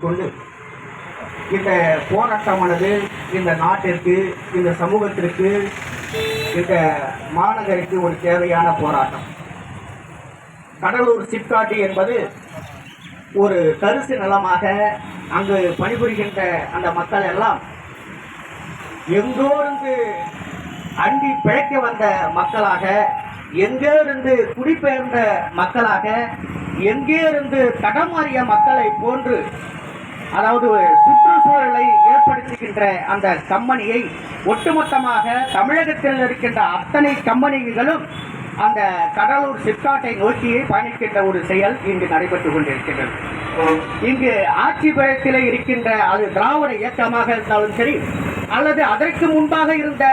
கொண்டு இந்த போராட்டமானது இந்த நாட்டிற்கு இந்த சமூகத்திற்கு இந்த மாநகருக்கு ஒரு தேவையான போராட்டம். கடலூர் சிப்காட்டி என்பது ஒரு தரிசு நலமாக அங்கு பணிபுரிகின்ற அந்த மக்கள் எல்லாம் எங்கோ இருந்து அண்டி பிழைக்க வந்த மக்களாக எங்கே இருந்து குடிபெயர்ந்த மக்களாக எங்கே இருந்து தடமாறிய மக்களை போன்று அதாவது சுற்றுச்சூழலை ஏற்படுத்துகின்ற அந்த கம்பெனியை ஒட்டுமொத்தமாக தமிழகத்தில் இருக்கின்ற அத்தனை கம்பெனிகளும் அந்த கடலூர் சிப்காட்டை நோக்கி பயணிக்கின்ற ஒரு செயல் இங்கு நடைபெற்றுக் கொண்டிருக்கின்றது. இங்கு ஆட்சிபுரத்தில் இருக்கின்ற அது திராவிட இயக்கமாக இருந்தாலும் சரி அல்லது அதற்கு முன்பாக இருந்த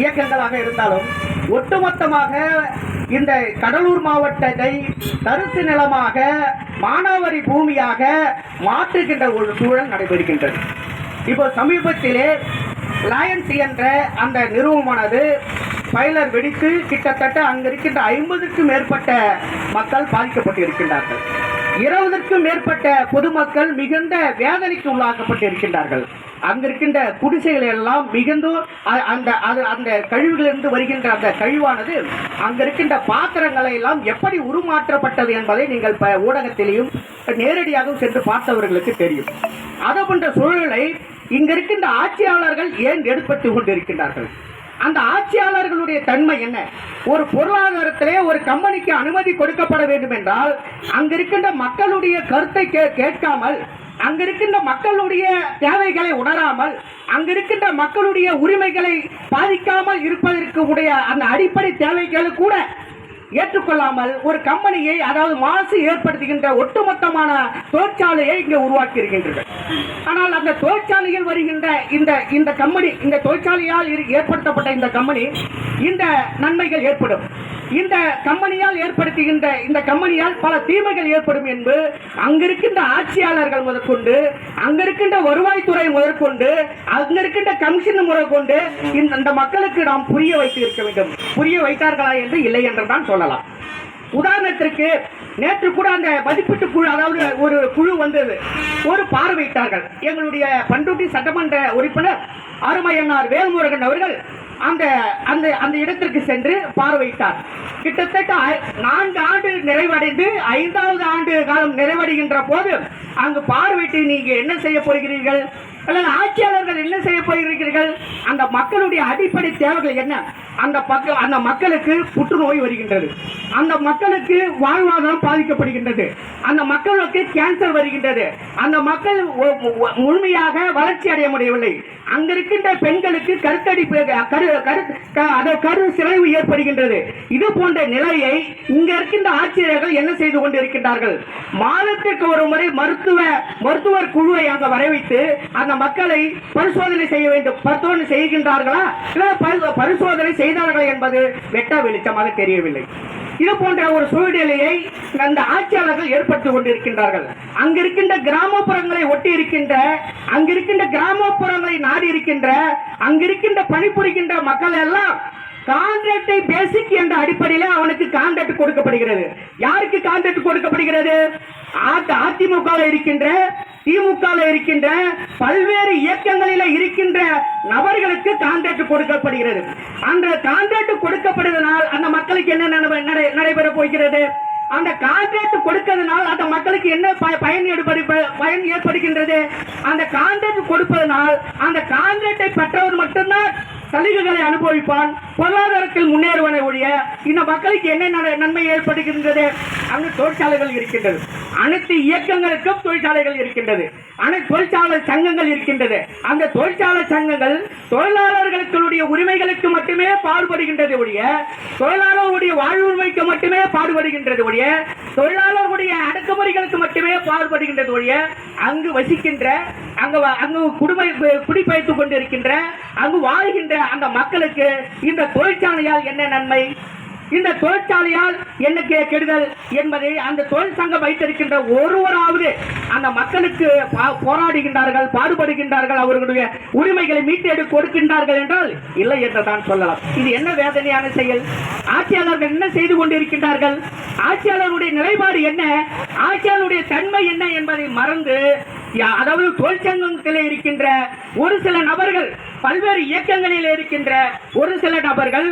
இயக்கங்களாக இருந்தாலும் ஒட்டுமொத்தமாக இந்த கடலூர் மாவட்டத்தை தரிசு நிலமாக மானாவாரி பூமியாக மாற்றுகின்ற ஒரு சூழல் நடைபெறுகின்றது. இப்போ சமீபத்திலே லயன்ஸ் என்ற அந்த நிறுவனமானது பைலர் வெடித்து கிட்டத்தட்ட அங்கு இருக்கின்ற ஐம்பதுக்கும் மேற்பட்ட மக்கள் பாதிக்கப்பட்டு இருக்கின்றார்கள் இருபதற்கும் மேற்பட்ட பொதுமக்கள் மிகுந்த வேதனைக்கு உள்ளாக்கப்பட்டு இருக்கின்றார்கள் அங்கிருக்கின்ற குடிசைகள் எல்லாம் மிகுந்த அந்த அது அந்த கழிவுகளிலிருந்து வருகின்ற அந்த கழிவானது அங்கிருக்கின்ற பாத்திரங்களை எல்லாம் எப்படி உருமாற்றப்பட்டது என்பதை நீங்கள் ப- ஊடகத்திலேயும் நேரடியாகவும் சென்று பார்த்தவர்களுக்கு தெரியும். அதை போன்ற சூழலை இங்கிருக்கின்ற ஆட்சியாளர்கள் ஏன் எடுப்பட்டு கொண்டிருக்கின்றார்கள்? அந்த ஆட்சியாளர்களுடைய தன்மை என்ன? ஒரு பொருளாதாரத்திலே ஒரு கம்பெனிக்கு அனுமதி கொடுக்கப்பட வேண்டும் என்றால் அங்க இருக்கின்ற மக்களுடைய கருத்தை கே- கேட்காமல் அங்க இருக்கின்ற மக்களுடைய தேவைகளை உணராமல் அங்க இருக்கின்ற மக்களுடைய உரிமைகளை பாதிக்காமல் இருப்பதற்கு உடைய அந்த அடிப்படை தேவைகள் கூட ஏற்றுக்கொள்ளாமல் ஒரு கம்பெனியை அதாவது மாசு ஏற்படுத்துகின்ற ஒட்டுமொத்தமான தொழிற்சாலையை இங்கே உருவாக்கி இருக்கின்றனர் ஆனால் அந்த தொழிற்சாலையில் வருகின்ற இந்த இந்த கம்பெனி இந்த தொழிற்சாலையால் இரு- ஏற்படுத்தப்பட்ட இந்த கம்பெனி இந்த நன்மைகள் ஏற்படும். இந்த கம்பெனியால் ஏற்படுத்துகின்ற இந்த கம்பெனியால் பல தீமைகள் ஏற்படும் என்று அங்கிருக்கின்ற ஆட்சியாளர்கள் முதற்கொண்டு அங்கிருக்கின்ற வருவாய்த்துறை முதற்கொண்டு அங்க இருக்கின்ற கமிஷன் முதற்கொண்டு இந்த இந்த மக்களுக்கு நாம் புரிய வைத்து இருக்க வேண்டும். புரிய வைத்தார்களா என்று இல்லை என்று தான் சொல்லலாம். உதாரணத்திற்கு நேற்று கூட அந்த மதிப்பீட்டு குழு அதாவது ஒரு குழு வந்தது. ஒரு பார்வையிட்டார்கள் எங்களுடைய பண்ருட்டி சட்டமன்ற உறுப்பினர் அருமையன்னார் வேல்முருகன் அவர்கள் அந்த அந்த அந்த இடத்திற்கு சென்று பார்வையிட்டார் கிட்டத்தட்ட நான்கு ஆண்டு நிறைவடைந்து ஐந்தாவது ஆண்டு காலம் நிறைவடைகின்ற போது அங்கு பார்வையிட்டு நீங்க என்ன செய்ய போகிறீர்கள்? அல்லது ஆட்சியாளர்கள் என்ன செய்ய போயிருக்கிறீர்கள்? அந்த மக்களுடைய அடிப்படை தேவைகள் என்ன? அந்த பக்க அந்த மக்களுக்கு புற்றுநோய் வருகின்றது. அந்த மக்களுக்கு வாழ்வாதாரம் பாதிக்கப்படுகின்றது. அந்த மக்களுக்கு கேன்சர் வருகின்றது. அந்த மக்கள் முழுமையாக வளர்ச்சி அடைய முடியவில்லை. அங்க இருக்கின்ற பெண்களுக்கு கருத்தடிப்பு கரு கரு அத கரு சிறைவு ஏற்படுகின்றது. இது போன்ற நிலையை இங்க இருக்கின்ற ஆட்சியர்கள் என்ன செய்து கொண்டிருக்கின்றார்கள்? மாதத்திற்கு ஒரு முறை மருத்துவ மருத்துவர் குழுவை அங்க வர வைத்து அந்த மக்களை பரிசோதனை செய்ய வேண்டும். பரிசோதனை செய்கின்றார்களா? இல்ல பரிசோதனை செய்தார்களா என்பது வெட்ட வெளிச்சமாக தெரியவில்லை. இது போன்ற ஒரு சூழ்நிலையை அந்த ஆட்சியாளர்கள் ஏற்படுத்திக் கொண்டிருக்கின்றார்கள். அங்கிருக்கின்ற கிராமப்புறங்களை ஒட்டி இருக்கின்ற அங்கிருக்கின்ற கிராமப்புறங்களை நாடி இருக்கின்ற அங்கிருக்கின்ற பணிபுரிகின்ற மக்கள் எல்லாம் கான்ட்ராக்டை பேசிக் என்ற அடிப்படையில் அவனுக்கு கான்ட்ராக்ட் கொடுக்கப்படுகிறது. யாருக்கு கான்ட்ராக்ட் கொடுக்கப்படுகிறது? அதிமுக இருக்கின்ற திமுக இருக்கின்ற பல்வேறு இயக்கங்களில் இருக்கின்ற நபர்களுக்கு கான்ட்ராக்ட் கொடுக்கப்படுகிறது. அந்த கான்ட்ராக்ட் கொடுக்கப்படுவதனால் அந்த மக்களுக்கு என்ன நடை- நடைபெற போகிறது? அந்த கான்ட்ராக்ட் கொடுக்கிறதுனால் அந்த மக்களுக்கு என்ன பயன் ஏற்படு பயன் ஏற்படுகின்றது? அந்த கான்ட்ராக்ட் கொடுப்பதனால் அந்த கான்ட்ராக்டை பெற்றவர் மட்டும்தான் சலுகைகளை அனுபவிப்பான். பொருளாதாரத்தில் முன்னேறுவனை ஒழிய இந்த மக்களுக்கு என்ன நன்மை ஏற்படுகின்றது? அங்கு தொழிற்சாலைகள் இருக்கின்றது. அனைத்து இயக்கங்களுக்கும் தொழிற்சாலைகள் இருக்கின்றது. அனைத்து தொழிற்சாலை சங்கங்கள் இருக்கின்றது. அந்த தொழிற்சாலை சங்கங்கள் தொழிலாளர்களுடைய உரிமைகளுக்கு மட்டுமே பாடுபடுகின்றது ஒழிய தொழிலாளர்களுடைய வாழ்வுரிமைக்கு மட்டுமே பாடுபடுகின்றது ஒழிய தொழிலாளர்களுடைய அடக்குமுறைகளுக்கு மட்டுமே பாடுபடுகின்றது ஒழிய அங்கு வசிக்கின்ற அங்க வ- அங்கு குடும்ப குடிபெயர்த்துக் கொண்டிருக்கின்ற அங்கு வாழ்கின்ற அந்த மக்களுக்கு இந்த தொழிற்சாலையால் என்ன நன்மை? இந்த தொழிற்சாலையால் என்ன கெடுதல் என்பதை அந்த தொழில் சங்கம் வைத்திருக்கின்ற ஒருவராவது அந்த மக்களுக்கு பா- போராடுகின்றார்கள் பாடுபடுகின்றார்கள் அவர்களுடைய உரிமைகளை மீட்டெடு கொடுக்கின்றார்கள் என்றால் இல்லை என்று தான் சொல்லலாம். இது என்ன வேதனையான செயல்? ஆட்சியாளர்கள் என்ன செய்து கொண்டிருக்கின்றார்கள்? ஆட்சியாளருடைய நிலைப்பாடு என்ன? ஆட்சியாளருடைய தன்மை என்ன என்பதை மறந்து அதாவது தொழிற்சங்கத்தில் இருக்கின்ற ஒரு சில நபர்கள் பல்வேறு இயக்கங்களில் இருக்கின்ற ஒரு சில நபர்கள்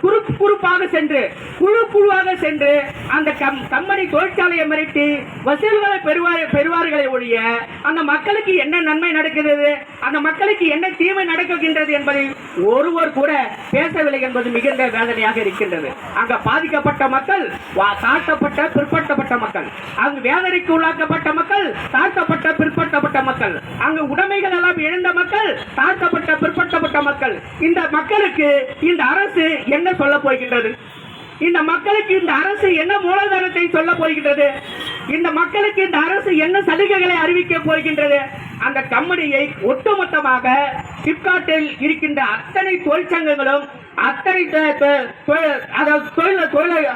குறுப்பு குறுப்பாக சென்று குழு குழுவாக சென்று அந்த கம் கம்பெனி தொழிற்சாலையை மிரட்டி வசூல்களை பெறுவார் பெறுவார்களே ஒழிய அந்த மக்களுக்கு என்ன நன்மை நடக்கிறது? அந்த மக்களுக்கு என்ன தீமை நடக்குகின்றது என்பதை ஒருவர் கூட பேசவில்லை என்பது மிகுந்த வேதனையாக இருக்கின்றது. அங்க பாதிக்கப்பட்ட மக்கள் வா- தாழ்த்தப்பட்ட பிற்படுத்தப்பட்ட மக்கள். அங்கு வேதனைக்கு உள்ளாக்கப்பட்ட மக்கள் தாழ்த்தப்பட்ட பிற்படுத்தப்பட்ட மக்கள். அங்கு உடைமைகள் எல்லாம் இழந்த மக்கள் தாழ்த்தப்பட்ட பிற்படுத்தப்பட்ட மக்கள். இந்த மக்களுக்கு இந்த அரசு என்ன சொல்ல போகின்றது? இந்த மக்களுக்கு இந்த அரசு என்ன மூலதனத்தை சொல்ல போகின்றது? இந்த மக்களுக்கு இந்த அரசு என்ன சலுகைகளை அறிவிக்க போகின்றது? அந்த கம்பெனியை ஒட்டுமொத்தமாக பிப்கார்ட்டில் இருக்கின்ற அத்தனை தொழிற்சங்கங்களும் அத்தனை அதாவது தொழில் தொழில்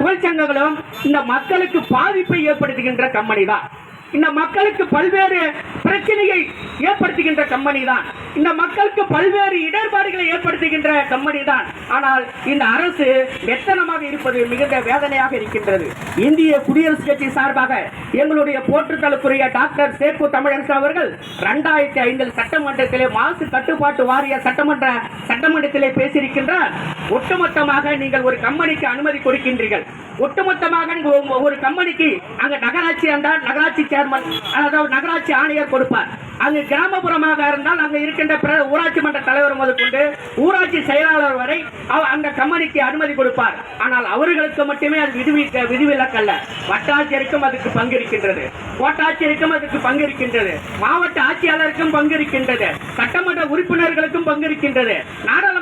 தொழிற்சங்கங்களும் இந்த மக்களுக்கு பாதிப்பை ஏற்படுத்துகின்ற கம்பெனி தான் இந்த மக்களுக்கு பல்வேறு பிரச்சனையை ஏற்படுத்துகின்ற கம்பெனி தான் இந்த மக்களுக்கு பல்வேறு இடர்பாடுகளை ஏற்படுத்துகின்ற கம்பெனி தான் ஆனால் இந்த அரசு வெத்தனமாக இருப்பது மிகுந்த வேதனையாக இருக்கின்றது. இந்திய குடியரசு கட்சி சார்பாக எங்களுடைய போற்றுதலுக்குரிய டாக்டர் சேப்பு தமிழரசு அவர்கள் ரெண்டாயிரத்தி ஐந்தில் சட்டமன்றத்திலே மாசு கட்டுப்பாட்டு வாரிய சட்டமன்ற சட்டமன்றத்திலே பேசியிருக்கின்றார். ஒட்டுமொத்தமாக நீங்கள் ஒரு கம்பெனிக்கு அனுமதி கொடுக்கின்றீர்கள். ஒட்டுமொத்தமாக ஒரு- கம்பெனிக்கு அங்க நகராட்சி என்றால் நகராட்சி சேர்மன் அதாவது நகராட்சி ஆணையர் கொடுப்பார். அங்கு கிராமப்புறமாக இருந்தால் அங்கு இருக்கின்ற பிற ஊராட்சி மன்ற தலைவர் முதற்கொண்டு ஊராட்சி செயலாளர் வரை அந்த கம்பெனிக்கு அனுமதி கொடுப்பார். ஆனால் அவர்களுக்கு மட்டுமே அது விடுவிக்க விதிவிலக்கல்ல வட்டாட்சியருக்கும் அதுக்கு பங்கிருக்கின்றது. கோட்டாட்சியருக்கும் அதுக்கு பங்கு இருக்கின்றது மாவட்ட ஆட்சியாளருக்கும் பங்கு இருக்கின்றது சட்டமன்ற உறுப்பினர்களுக்கும் பங்கு இருக்கின்றது நாடாளுமன்ற